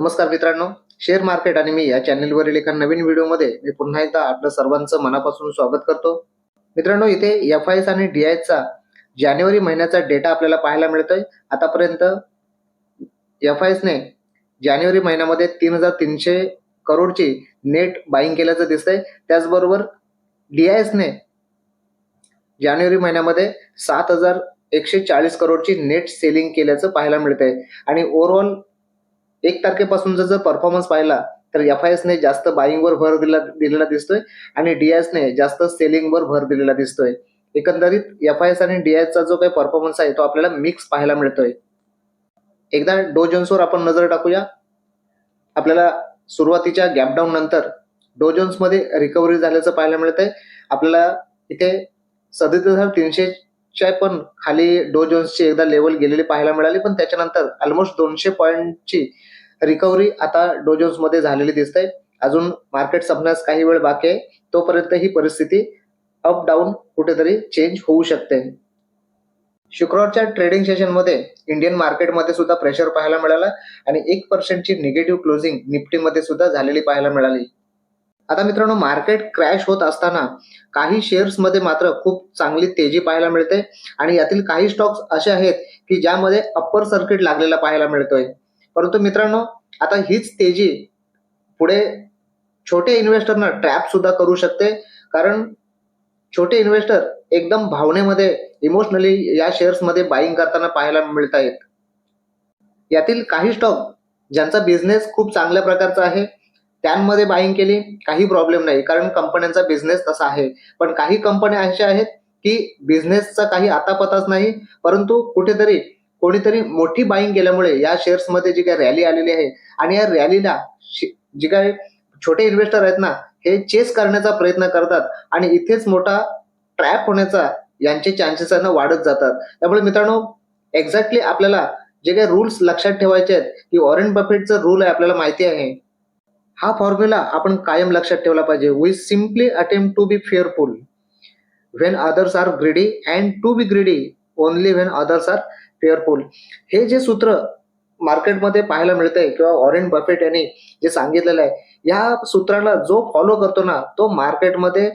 नमस्कार मित्रांनो. Share market आणि मी या चॅनेलवरील एका नवीन व्हिडिओमध्ये मी पुन्हा एकदा आपलं सर्वांचं मनापासून स्वागत करतो. मित्रांनो इथे एफ आय एस आणि डी चा जानेवारी महिन्याचा डेटा आपल्याला पाहायला मिळतोय. आतापर्यंत एफ आय ने जानेवारी महिन्यामध्ये तीन हजार तीनशे करोडची नेट बाईंग केल्याचं दिसतंय. त्याचबरोबर डी ने जानेवारी महिन्यामध्ये सात हजार एकशे चाळीस करोडची नेट सेलिंग केल्याचं पाहायला मिळतंय. आणि ओव्हरऑल एक तारखेपासून जर परफॉर्मन्स पाहिला तर एफ आय ने जास्त बाईंगवर भर दिला दिलेला दिसतोय आणि डी ने जास्त सेलिंगवर भर दिलेला दिसतोय. एकंदरीत एफ आय एस आणि डी चा जो काही परफॉर्मन्स आहे तो आपल्याला मिक्स पाहायला मिळतोय. एकदा डो जोन्सवर आपण नजर टाकूया. आपल्याला सुरुवातीच्या गॅपडाऊन नंतर डो जोन्समध्ये रिकव्हरी झाल्याचं पाहायला मिळतंय. आपल्याला इथे सदतीस हजार तीनशेच्या पण खाली डो जोन्सची एकदा लेवल गेलेली पाहायला मिळाली पण त्याच्यानंतर ऑलमोस्ट दोनशे पॉईंटची रिकव्हरी आता डो मध्ये झालेली दिसते अजून मार्केट संपण्यास काही वेळ बाकी आहे. तोपर्यंत ही परिस्थिती अप डाऊन कुठेतरी चेंज होऊ शकते. शुक्रवारच्या ट्रेडिंग सेशनमध्ये इंडियन मार्केटमध्ये सुद्धा प्रेशर पाहायला मिळाला आणि एक पर्सेंटची निगेटिव्ह क्लोजिंग निफ्टीमध्ये सुद्धा झालेली पाहायला मिळाली. आता मित्रांनो मार्केट क्रॅश होत असताना काही शेअर्समध्ये मात्र खूप चांगली तेजी पाहायला मिळते आणि यातील काही स्टॉक्स असे आहेत की ज्यामध्ये अप्पर सर्किट लागलेला पाहायला मिळतोय. परंतु मित्रांनो आता हीच तेजी पुढे छोटे इन्व्हेस्टरना ट्रॅप सुद्धा करू शकते. कारण छोटे इन्व्हेस्टर एकदम भावनेमध्ये इमोशनली या शेअर्समध्ये बाईंग करताना पाहायला मिळत आहेत यातील काही स्टॉक ज्यांचा बिझनेस खूप चांगल्या प्रकारचा आहे त्यांमध्ये बाईंग केली काही प्रॉब्लेम नाही. कारण कंपन्यांचा बिझनेस तसा आहे. पण काही कंपन्या अशा आहेत की बिझनेसचा काही आतापताच नाही परंतु कुठेतरी कोणीतरी मोठी बाईंग केल्यामुळे या शेअर्समध्ये जी काही रॅली आलेली आहे आणि या रॅलीला जी काय छोटे इन्व्हेस्टर आहेत ना हे चेस करण्याचा प्रयत्न करतात आणि इथेच मोठा ट्रॅप होण्याचा यांचे चान्सेस आहे ना वाढत जातात. त्यामुळे मित्रांनो एक्झॅक्टली आपल्याला जे काही रूल्स लक्षात ठेवायचे आहेत की ऑरेंज बफेटचा रूल आहे आपल्याला माहिती आहे. हा फॉर्म्युला आपण कायम लक्षात ठेवला पाहिजे. We simply attempt to be fearful when others are greedy and to be greedy only when others are fearful हे जे सूत्र मार्केटमध्ये पाहायला मिळतंय किंवा ऑरेंज बफेट यांनी जे सांगितलेलं आहे या सूत्राला जो फॉलो करतो ना तो मार्केटमध्ये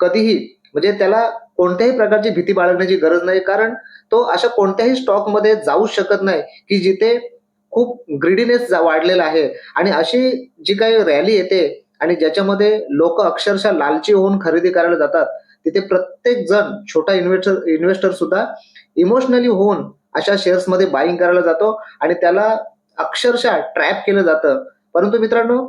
कधीही म्हणजे त्याला कोणत्याही प्रकारची भीती बाळगण्याची गरज नाही कारण तो अशा कोणत्याही स्टॉकमध्ये जाऊ शकत नाही की जिथे खूप ग्रीडीनेस वाढलेला आहे. आणि अशी जी काही रॅली येते आणि ज्याच्यामध्ये लोक अक्षरशः लालची होऊन खरेदी करायला जातात तिथे प्रत्येक जण छोटा इन्व्हेस्टर इन्व्हेस्टर सुद्धा इमोशनली होऊन अशा शेअर्समध्ये बाईंग करायला जातो आणि त्याला अक्षरशः ट्रॅप केलं जातं. परंतु मित्रांनो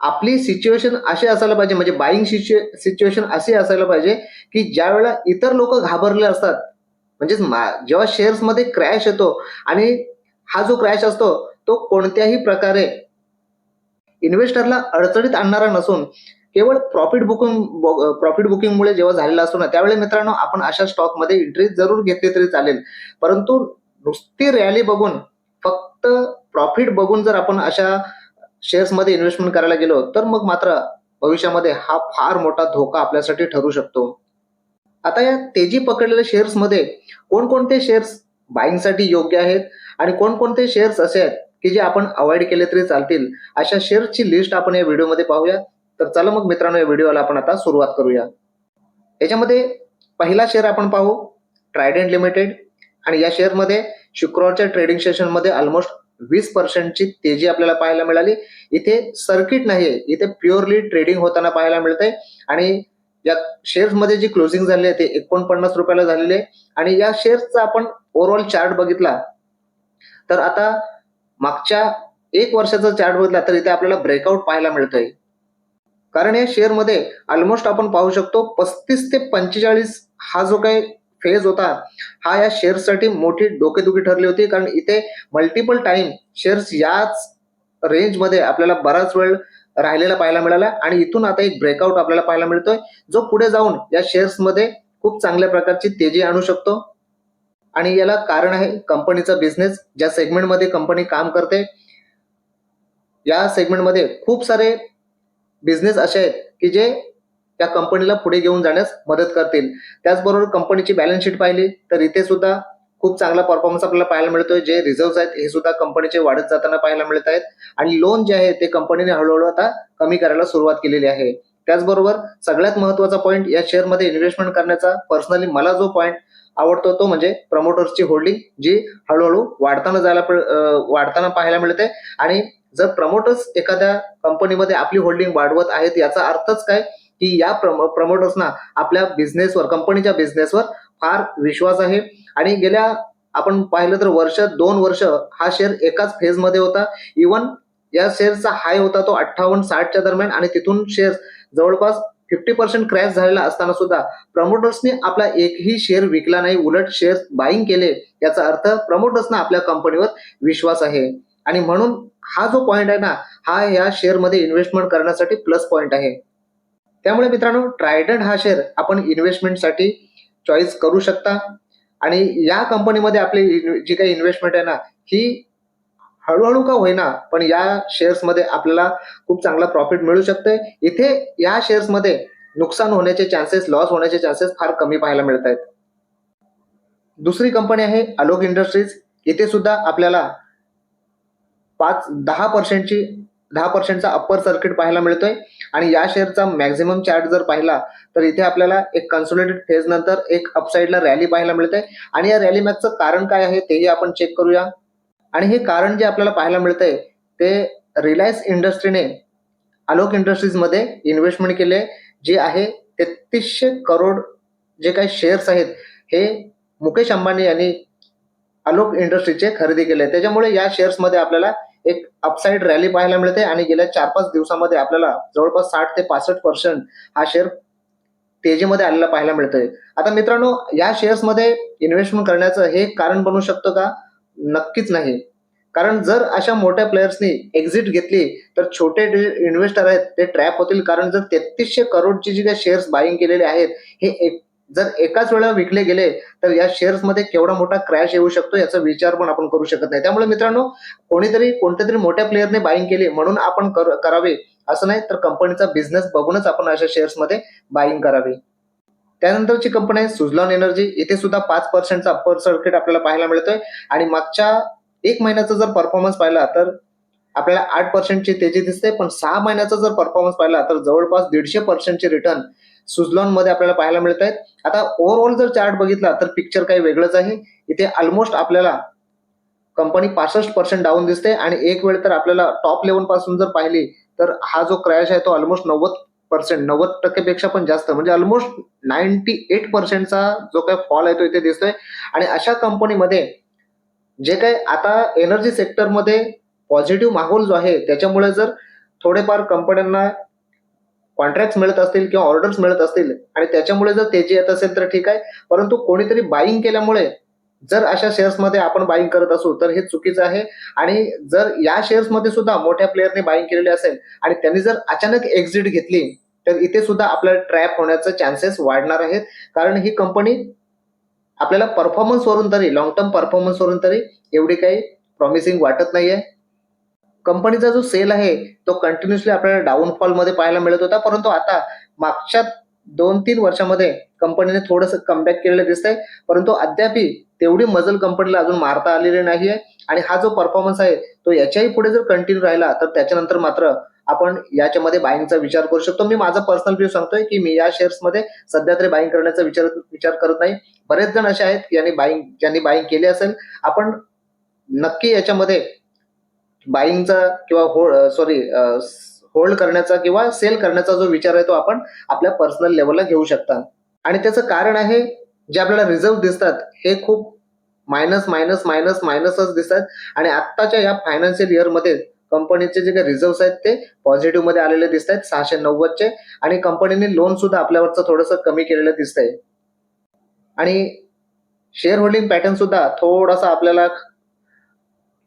आपली सिच्युएशन अशी असायला पाहिजे म्हणजे बाईंग सिच्युएशन अशी असायला पाहिजे की ज्या वेळेला इतर लोक घाबरले असतात म्हणजेच जेव्हा शेअर्समध्ये क्रॅश येतो आणि हा जो क्रॅश असतो तो कोणत्याही प्रकारे इन्व्हेस्टरला अडचणीत आणणारा नसून केवळ प्रॉफिट बुकिंग प्रॉफिट बुकिंगमुळे जेव्हा झालेला असतो ना त्यावेळी मित्रांनो आपण अशा स्टॉकमध्ये एंट्री जरूर घेतली तरी चालेल. परंतु नुसती रॅली बघून फक्त प्रॉफिट बघून जर आपण अशा शेअर्समध्ये इन्व्हेस्टमेंट करायला गेलो तर मग मात्र भविष्यामध्ये हा फार मोठा धोका आपल्यासाठी ठरू शकतो. आता या तेजी पकडलेल्या शेअर्समध्ये कोणकोणते शेअर्स बाईंगसाठी योग्य आहेत आणि कोणकोणते शेअर्स असे आहेत की जे आपण अवॉइड केले तरी चालतील अशा शेअर्सची लिस्ट आपण या व्हिडिओमध्ये पाहूया. तर चला मग मित्रांनो या व्हिडिओला आपण आता सुरुवात करूया. याच्यामध्ये पहिला शेअर आपण पाहू. ट्रायडेंट लिमिटेड आणि या शेअरमध्ये शुक्रवारच्या ट्रेडिंग सेशनमध्ये ऑलमोस्ट वीस पर्सेंटची तेजी आपल्याला पाहायला मिळाली. इथे सर्किट नाहीये. इथे प्युअरली ट्रेडिंग होताना पाहायला मिळतंय. आणि या शेअर्समध्ये जी क्लोजिंग झाली आहे ते एकोणपन्नास रुपयाला झालेली आहे. आणि या शेअर्सचा आपण ओव्हरऑल चार्ट बघितला. तर आता मागच्या एक वर्षाचा चार्ट बघितला तर इथे आपल्याला ब्रेकआउट पाहायला मिळतोय. कारण या शेअरमध्ये ऑलमोस्ट आपण पाहू शकतो पस्तीस ते पंचेचाळीस हा जो काही फेज होता हा या शेअर्ससाठी मोठी डोकेदुखी ठरली होती. कारण इथे मल्टिपल टाइम शेअर्स याच रेंजमध्ये आपल्याला बराच वेळ राहिलेला पाहायला मिळाला. आणि इथून आता एक ब्रेकआउट आपल्याला पाहायला मिळतोय जो पुढे जाऊन या शेअर्समध्ये खूप चांगल्या प्रकारची तेजी आणू शकतो. आणि याला कारण आहे कंपनीचा बिझनेस ज्या सेगमेंटमध्ये कंपनी काम करते या सेगमेंटमध्ये खूप सारे बिझनेस असे आहेत की जे त्या कंपनीला पुढे घेऊन जाण्यास मदत करतील. त्याचबरोबर कंपनीची बॅलन्स शीट पाहिली तर इथे सुद्धा खूप चांगला परफॉर्मन्स आपल्याला पाहायला मिळतोय. जे रिझर्व्ह आहेत हे सुद्धा कंपनीचे वाढत जाताना पाहायला मिळत आहेत. आणि लोन जे आहे ते कंपनीने हळूहळू आता कमी करायला सुरुवात केलेली आहे. त्याचबरोबर सगळ्यात महत्त्वाचा पॉईंट या शेअरमध्ये इन्व्हेस्टमेंट करण्याचा पर्सनली मला जो पॉईंट आवडतो तो म्हणजे प्रमोटर्सची होल्डिंग जी हळूहळू वाढताना जायला वाढताना पाहायला मिळते. आणि जर प्रमोटर्स एखाद्या कंपनीमध्ये आपली होल्डिंग वाढवत आहेत याचा अर्थच काय? की या प्रमोटर्सना आपल्या बिझनेसवर कंपनीच्या बिझनेसवर फार विश्वास आहे. आणि गेल्या आपण पाहिलं तर वर्ष दोन वर्ष हा शेअर एकाच फेजमध्ये होता. इवन या शेअरचा हाय होता तो अठ्ठावन्न साठच्या दरम्यान आणि तिथून शेअर जवळपास फिफ्टी पर्सेंट क्रॅश झालेला असताना सुद्धा प्रमोटर्सने आपला एकही शेअर विकला नाही उलट शेअर्स बाईंग केले. याचा अर्थ प्रमोटर्सना आपल्या कंपनीवर विश्वास आहे. आणि म्हणून हा जो पॉईंट आहे ना हा या शेअरमध्ये इन्व्हेस्टमेंट करण्यासाठी प्लस पॉईंट आहे. त्यामुळे मित्रांनो ट्रायडंट हा शेअर आपण इन्व्हेस्टमेंटसाठी चॉईस करू शकता. आणि या कंपनीमध्ये आपली जी काही इन्व्हेस्टमेंट आहे ना ही हळूहळू का होईना पण या शेअर्समध्ये आपल्याला खूप चांगला प्रॉफिट मिळू शकते इथे या शेअर्समध्ये नुकसान होण्याचे चान्सेस लॉस होण्याचे चान्सेस फार कमी पाहायला मिळत आहेत दुसरी कंपनी आहे अलोक इंडस्ट्रीज इथे सुद्धा आपल्याला पाच दहा पर्सेंटची दहा पर्सेंटचा अप्पर सर्किट पाहायला मिळतोय. आणि या शेअरचा मॅक्झिमम चार्ट जर पाहिला तर इथे आपल्याला एक कन्सोलिडेट फेज नंतर एक अपसाईडला रॅली पाहायला मिळते आणि या रॅली मॅगचं कारण काय आहे तेही आपण चेक करूया. आणि हे कारण जे आपल्याला पाहायला मिळतंय ते रिलायन्स इंडस्ट्रीने आलोक इंडस्ट्रीजमध्ये इन्व्हेस्टमेंट केले जे आहे तेहतीसशे करोड जे काही शेअर्स आहेत हे मुकेश अंबानी यांनी आलोक इंडस्ट्रीचे खरेदी केले. त्याच्यामुळे या शेअर्समध्ये आपल्याला एक अपसाईड रॅली पाहायला मिळते आणि गेल्या चार पाच दिवसामध्ये आपल्याला जवळपास साठ ते पासष्ट पर्सेंट हा शेअर तेजीमध्ये आलेला पाहायला मिळतोय. आता मित्रांनो या शेअर्समध्ये इन्व्हेस्टमेंट करण्याचं हे कारण बनू शकतं का? नक्कीच नाही. कारण जर अशा मोठ्या प्लेयर्सनी एक्झिट घेतली तर छोटे इन्व्हेस्टर आहेत ते ट्रॅप होतील. कारण जर तेहतीसशे करोडची जी काही शेअर्स बाईंग केलेले आहेत हे एक जर एकाच वेळेला विकले गेले तर या शेअर्समध्ये केवढा मोठा क्रॅश येऊ शकतो याचा विचार पण आपण करू शकत नाही. त्यामुळे मित्रांनो कोणीतरी कोणत्या तरी मोठ्या प्लेअरने बाईंग केली म्हणून आपण कर- करावे असं नाही तर कंपनीचा बिझनेस बघूनच आपण अशा शेअर्समध्ये बाईंग करावी. त्यानंतरची कंपनी आहे सुझलॉन एनर्जी इथे सुद्धा पाच पर्सेंटचा अप्पर सर्किट आपल्याला पाहायला मिळतोय. आणि मागच्या एक महिन्याचा जर परफॉर्मन्स पाहिला तर आपल्याला आठ पर्सेंटची तेजी दिसते. पण सहा महिन्याचा जर परफॉर्मन्स पाहिला तर जवळपास दीडशे पर्सेंटचे रिटर्न सुझलॉनमध्ये आपल्याला पाहायला मिळत आहेत. आता ओव्हरऑल जर चार्ट बघितला तर पिक्चर काही वेगळंच आहे. इथे ऑलमोस्ट आपल्याला कंपनी पासष्ट पर्सेंट डाऊन दिसते आणि एक वेळ तर आपल्याला टॉप लेवलपासून जर पाहिली तर हा जो क्रॅश आहे तो ऑलमोस्ट नव्वद पर्सेंट नव्वद टक्केपेक्षा पण जास्त. म्हणजे ऑलमोस्ट नाईन्टी एट पर्सेंटचा जो काही फॉल आहे तो इथे दिसतोय. आणि अशा कंपनीमध्ये जे काही आता एनर्जी सेक्टरमध्ये पॉझिटिव्ह माहोल जो आहे त्याच्यामुळे जर थोडेफार कंपन्यांना कॉन्ट्रॅक्ट मिळत असतील किंवा ऑर्डर्स मिळत असतील आणि त्याच्यामुळे जर तेजी येत असेल तर ठीक आहे. परंतु कोणीतरी बाईंग केल्यामुळे जर अशा शेअर्समध्ये आपण बाईंग करत असू तर हे चुकीचं आहे. आणि जर या शेअर्समध्ये सुद्धा मोठ्या प्लेअरने बाईंग केलेली असेल आणि त्यांनी जर अचानक एक्झिट घेतली तर इथे सुद्धा आपल्याला ट्रॅप होण्याचे चान्सेस वाढणार आहेत. कारण ही कंपनी आपल्याला परफॉर्मन्सवरून तरी लॉंग टर्म परफॉर्मन्सवरून तरी एवढी काही प्रॉमिसिंग वाटत नाहीये. कंपनीचा जो सेल आहे तो कंटिन्युअसली आपल्याला डाऊनफॉलमध्ये पाहायला मिळत होता. परंतु आता मागच्या दोन तीन वर्षामध्ये कंपनीने थोडंसं कमबॅक केलेलं दिसतंय. परंतु अद्यापही तेवढी मजल कंपनीला अजून मारता आलेली नाहीये. आणि हा जो परफॉर्मन्स आहे तो याच्याही पुढे जर कंटिन्यू राहिला तर त्याच्यानंतर मात्र आपण याच्यामध्ये बाईंगचा विचार करू शकतो. मी माझा पर्सनल व्ह्यू सांगतोय की मी या शेअर्समध्ये सध्या तरी बाईंग करण्याचा विचार विचार करत नाही. बरेच जण असे आहेत की यांनी बाईंग ज्यांनी बाईंग केली असेल. आपण नक्की याच्यामध्ये बाईंगचा किंवा हो सॉरी होल्ड करण्याचा किंवा सेल करण्याचा जो विचार आहे तो आपण आपल्या पर्सनल लेवलला घेऊ शकता. आणि त्याचं कारण आहे जे आपल्याला रिझर्व दिसतात हे खूप मायनस मायनस मायनस मायनसच दिसतात. आणि आत्ताच्या या फायनान्शियल इयरमध्ये कंपनीचे जे काही रिझर्व्ह आहेत ते पॉझिटिव्हमध्ये आलेले दिसत आहेत सहाशे नव्वदचे आणि कंपनीने लोन सुद्धा आपल्यावरचं थोडंसं कमी केलेलं दिसतंय. आणि शेअर होल्डिंग पॅटर्न सुद्धा थोडासा आपल्याला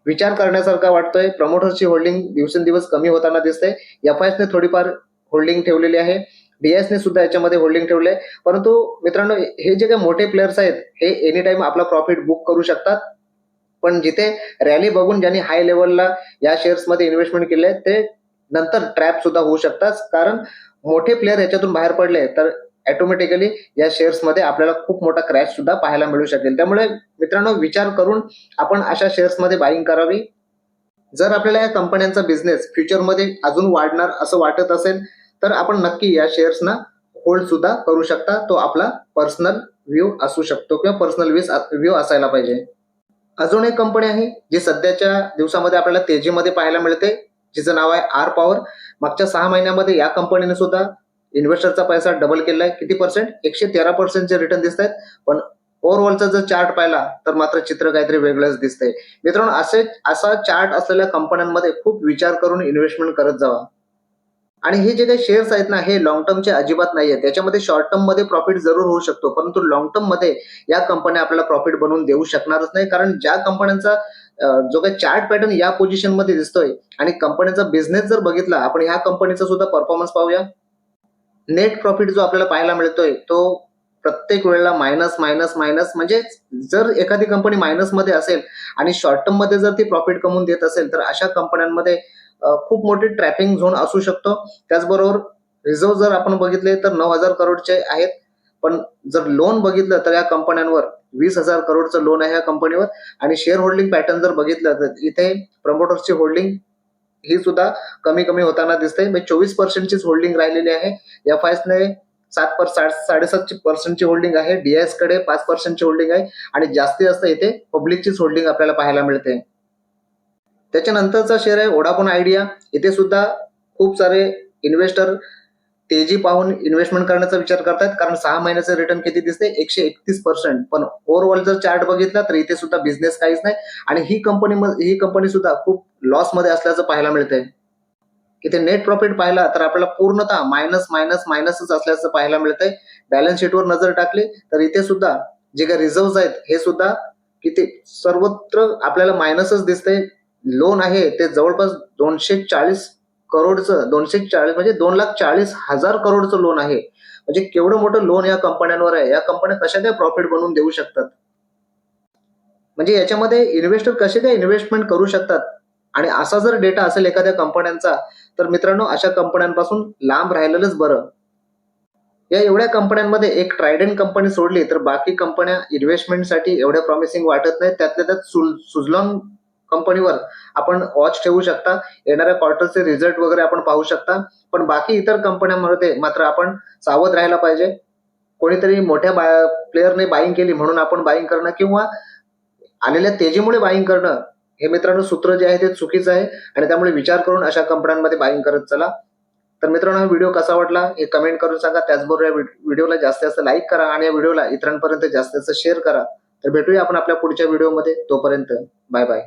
विचार करण्यासारखा वाटतोय. प्रमोटर्सची होल्डिंग दिवसेंदिवस कमी होताना दिसते एफ ने थोडीफार होल्डिंग ठेवलेली आहे. डीएस ने सुद्धा याच्यामध्ये होल्डिंग ठेवले परंतु मित्रांनो हे जे काही मोठे प्लेयर्स आहेत हे एनी टाइम आपला प्रॉफिट बुक करू शकतात. पण जिथे रॅली बघून ज्यांनी हाय लेवलला या शेअर्समध्ये इन्व्हेस्टमेंट केले ते नंतर ट्रॅप सुद्धा होऊ शकतात. कारण मोठे प्लेयर याच्यातून बाहेर पडले तर ऑटोमॅटिकली या शेअर्समध्ये आपल्याला खूप मोठा क्रॅश सुद्धा पाहायला मिळू शकेल. त्यामुळे मित्रांनो विचार करून आपण अशा शेअर्समध्ये बाईंग करावी. जर आपल्याला या कंपन्यांचा बिझनेस फ्युचरमध्ये अजून वाढणार असं वाटत असेल तर आपण नक्की या शेअर्सना होल्ड सुद्धा करू शकता. तो आपला पर्सनल व्ह्यू असू शकतो किंवा पर्सनल व्ह्यू असायला पाहिजे. अजून एक कंपनी आहे जी सध्याच्या दिवसामध्ये आपल्याला तेजीमध्ये पाहायला मिळते. जिचं नाव आहे आर पॉवर मागच्या सहा महिन्यामध्ये या कंपनीने सुद्धा इन्व्हेस्टरचा पैसा डबल केलाय. किती पर्सेंट एकशे तेरा पर्सेंटचे रिटर्न दिसत आहेत पण ओव्हरऑलचा जर चार्ट पाहिला तर मात्र चित्र काहीतरी वेगळंच दिसतंय. मित्रांनो असे असा चार्ट असलेल्या कंपन्यांमध्ये खूप विचार करून इन्व्हेस्टमेंट करत जावा. आणि हे जे काही शेअर्स आहेत ना हे लॉंग टर्मचे अजिबात नाहीये त्याच्यामध्ये शॉर्ट टर्ममध्ये प्रॉफिट जरूर होऊ शकतो. परंतु लॉंग टर्ममध्ये या कंपन्या आपल्याला प्रॉफिट बनवून देऊ शकणारच नाही. कारण ज्या कंपन्यांचा जो काही चार्ट पॅटर्न या पोझिशनमध्ये दिसतोय आणि कंपनीचा बिझनेस जर बघितला आपण ह्या कंपनीचा सुद्धा परफॉर्मन्स पाहूया. नेट प्रॉफिट जो आपल्याला पाहायला मिळतोय तो प्रत्येक वेळेला मायनस मायनस मायनस म्हणजे जर एखादी कंपनी मायनसमध्ये असेल आणि शॉर्ट टर्ममध्ये जर ती प्रॉफिट कमवून देत असेल तर अशा कंपन्यांमध्ये खूप मोठी ट्रॅपिंग झोन असू शकतो. त्याचबरोबर रिझर्व जर आपण बघितले तर नऊ हजार करोडचे आहेत. पण जर लोन बघितलं तर या कंपन्यांवर वीस हजार करोडचं लोन आहे या कंपनीवर आणि शेअर होल्डिंग पॅटर्न जर बघितलं तर इथे प्रमोटर्सची होल्डिंग ही सुद्धा कमी कमी होताना दिसते म्हणजे चोवीस पर्सेंटचीच होल्डिंग राहिलेली आहे. एफ ने सात पर साठ साडेसात पर्सेंटची होल्डिंग आहे. डीएसकडे पाच पर्सेंटची होल्डिंग आहे. आणि जास्तीत जास्त इथे पब्लिकचीच होल्डिंग आपल्याला पाहायला मिळते. त्याच्यानंतरचा शेअर आहे ओडाफोन आयडिया इथे सुद्धा खूप सारे इन्व्हेस्टर तेजी पाहून इन्व्हेस्टमेंट करण्याचा विचार करतात कारण सहा महिन्याचं रिटर्न किती दिसते एकशे एकतीस पर्सेंट पण ओव्हरऑल जर चार्ट बघितला तर इथे सुद्धा बिझनेस काहीच नाही. आणि ही कंपनी ही कंपनी सुद्धा खूप लॉसमध्ये असल्याचं पाहायला मिळतंय. इथे नेट प्रॉफिट पाहिला तर आपल्याला पूर्णतः मायनस मायनस मायनसच असल्याचं पाहायला मिळतंय. बॅलन्स शीटवर नजर टाकली तर इथे सुद्धा जे काही रिझर्व आहेत हे सुद्धा किती सर्वत्र आपल्याला मायनसच दिसतंय. लोन आहे ते जवळपास दोनशे चाळीस करोडचं दोनशे चाळीस म्हणजे दोन लाख चाळीस हजार करोडचं लोन आहे. म्हणजे केवढं मोठं लोन या कंपन्यांवर आहे? या कंपन्या कशा काय प्रॉफिट बनवून देऊ शकतात? म्हणजे याच्यामध्ये इन्व्हेस्टर कसे काय इन्व्हेस्टमेंट करू शकतात? आणि असा जर डेटा असेल एखाद्या कंपन्यांचा तर मित्रांनो अशा कंपन्यांपासून लांब राहिलेलंच बरं. या एवढ्या कंपन्यांमध्ये एक ट्रायडन कंपनी सोडली तर बाकी कंपन्या इन्व्हेस्टमेंटसाठी एवढ्या प्रॉमिसिंग वाटत नाही त्यातल्या त्यात सुल कंपनीवर आपण वॉच ठेवू शकता. येणाऱ्या क्वार्टरचे रिझल्ट वगैरे आपण पाहू शकता. पण बाकी इतर कंपन्यांमध्ये मात्र आपण सावध राहायला पाहिजे. कोणीतरी मोठ्या प्लेअरने बाईंग केली म्हणून आपण बाईंग करणं किंवा आलेल्या तेजीमुळे बाईंग करणं हे मित्रांनो सूत्र जे आहे ते चुकीचं आहे आणि त्यामुळे विचार करून अशा कंपन्यांमध्ये बाईंग करत चला. तर मित्रांनो हा व्हिडिओ कसा वाटला हे कमेंट करून सांगा. त्याचबरोबर या व्हिडिओला जास्तीत जास्त लाईक करा आणि या व्हिडिओला इतरांपर्यंत जास्तीत जास्त शेअर करा. तर भेटूया आपण आपल्या पुढच्या व्हिडिओमध्ये. तोपर्यंत बाय बाय